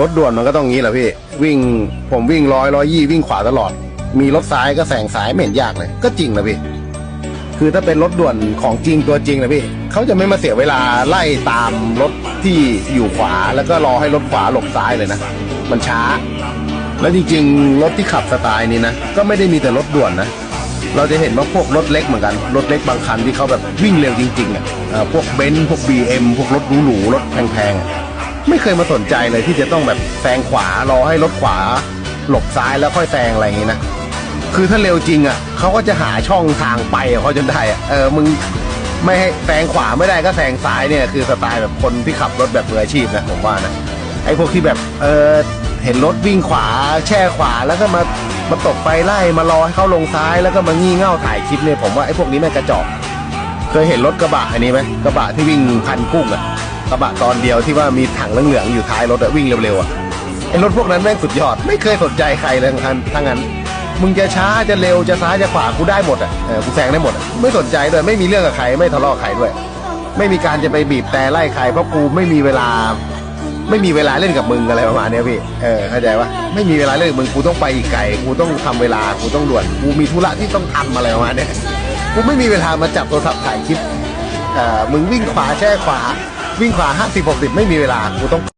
รถด่วนมันก็ต้องงี้แหละพี่ วิ่งผมวิ่งร้อยร้อยยี่วิ่งขวาตลอด มีรถซ้ายก็แซงซ้ายไม่เห็นยากเลย ก็จริงนะพี่ คือถ้าเป็นรถด่วนของจริงตัวจริงนะพี่เขาจะไม่มาเสียเวลาไล่ตามรถที่อยู่ขวาแล้วก็รอให้รถขวาหลบซ้ายเลยนะ มันช้า แล้วจริงๆ รถที่ขับสไตล์นี้นะ ก็ไม่ได้มีแต่รถด่วนนะเราจะเห็นว่าพวกรถเล็กเหมือนกัน รถเล็กบางคันที่เขาแบบวิ่งเร็วจริงๆอะเอ่อพวกเบนซ์พวก BM พวกรถหรูๆรถแพงๆ ไม่เคยมาสนใจเลยที่จะต้องแบบแซงขวารอให้รถขวา หลบซ้ายแล้วค่อยแซงอะไรอย่างงี้นะคือถ้าเร็วจริงอะเขาก็จะหาช่องทางไปอะเขาจนได้อะเออมึงไม่ให้แซงขวาไม่ได้ก็แซงซ้ายเนี่ยคือสไตล์แบบคนที่ขับรถแบบมืออาชีพนะผมว่านะไอ้พวกที่แบบเออเห็นรถวิ่งขวาแช่ขวาแล้วก็มามาตบไฟไล่มารอให้เขาลงซ้ายแล้วก็มางี่เง่าถ่ายคลิปเนี่ยผมว่าไอ้พวกนี้แม่งกระจอกเคยเห็นรถกระบะอันนี้ไหมกระบะที่วิ่งพันกุ้งอะ กระบะตอนเดียวที่ว่ามีถังเหลืองๆอยู่ท้ายรถอะวิ่งเร็วๆอะไอรถพวกนั้นแม่งสุดยอด ไม่เคยสนใจใครเลยทั้งนั้นทั้งนั้น มึงจะช้าจะเร็วจะซ้ายจะขวากูได้หมดอะเออกูแซงได้หมดอะไม่สนใจด้วยไม่มีเรื่องกับใครไม่ทะเลาะกับใครด้วย ไม่มีการจะไปบีบแต่ไล่ใครเพราะกูไม่มีเวลา ไม่มีเวลาเล่นกับมึงอะไรประมาณเนี้ยพี่เออเข้าใจปะไม่มีเวลาเล่นกับมึงกูต้องไปอีกไกลกูต้องทำเวลากูต้องด่วนกูมีธุระที่ต้องทำอะไรประมาณเนี้ยกูไม่มีเวลามาจับโทรศัพท์ถ่ายคลิปเอ่อมึงวิ่งขวาแช่ขวา วิ่งขวาห้าสิบหกสิบไม่มีเวลากูต้อง